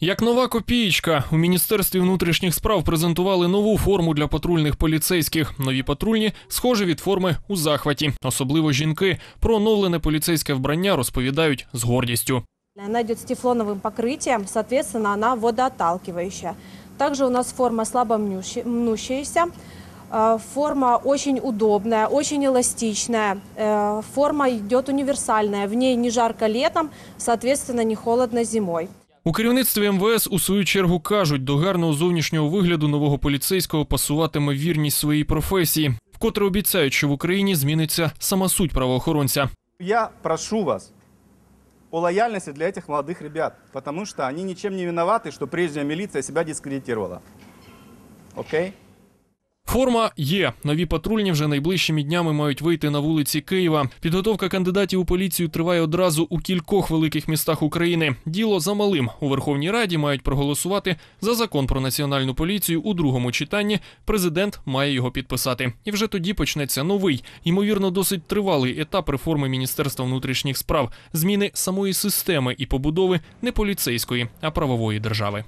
Як нова копієчка, у міністерстві внутрішніх справ презентували нову форму для патрульних поліцейських. Нові патрульні схожі від форми у захваті. Особливо жінки про оновлене поліцейське вбрання розповідають з гордістю. Она идет с тефлоновым покрытием, соответственно, она водоотталкивающая. Также у нас форма слабо мнущи- мнущаяся. Э, Форма очень удобная, очень эластичная. Э, Форма идет универсальная. В ней не жарко летом, соответственно, не холодно зимой. У керівництві МВС у свою чергу кажуть, до гарного зовнішнього вигляду нового поліцейського пасуватиме вірність своїй професії, вкотре обіцяють, що в Україні зміниться сама суть правоохоронця. Я прошу вас о лояльности для этих молодых ребят, потому что они ничем не виноваты, что прежняя милиция себя дискредитировала. Окей? Форма є. Нові патрульні вже найближчими днями мають вийти на вулиці Києва. Підготовка кандидатів у поліцію триває одразу у кількох великих містах України. Діло за малим. У Верховній Раді мають проголосувати за закон про національну поліцію у другому читанні. Президент має його підписати. І вже тоді почнеться новий, ймовірно, досить тривалий етап реформи Міністерства внутрішніх справ, зміни самої системи і побудови не поліцейської, а правової держави.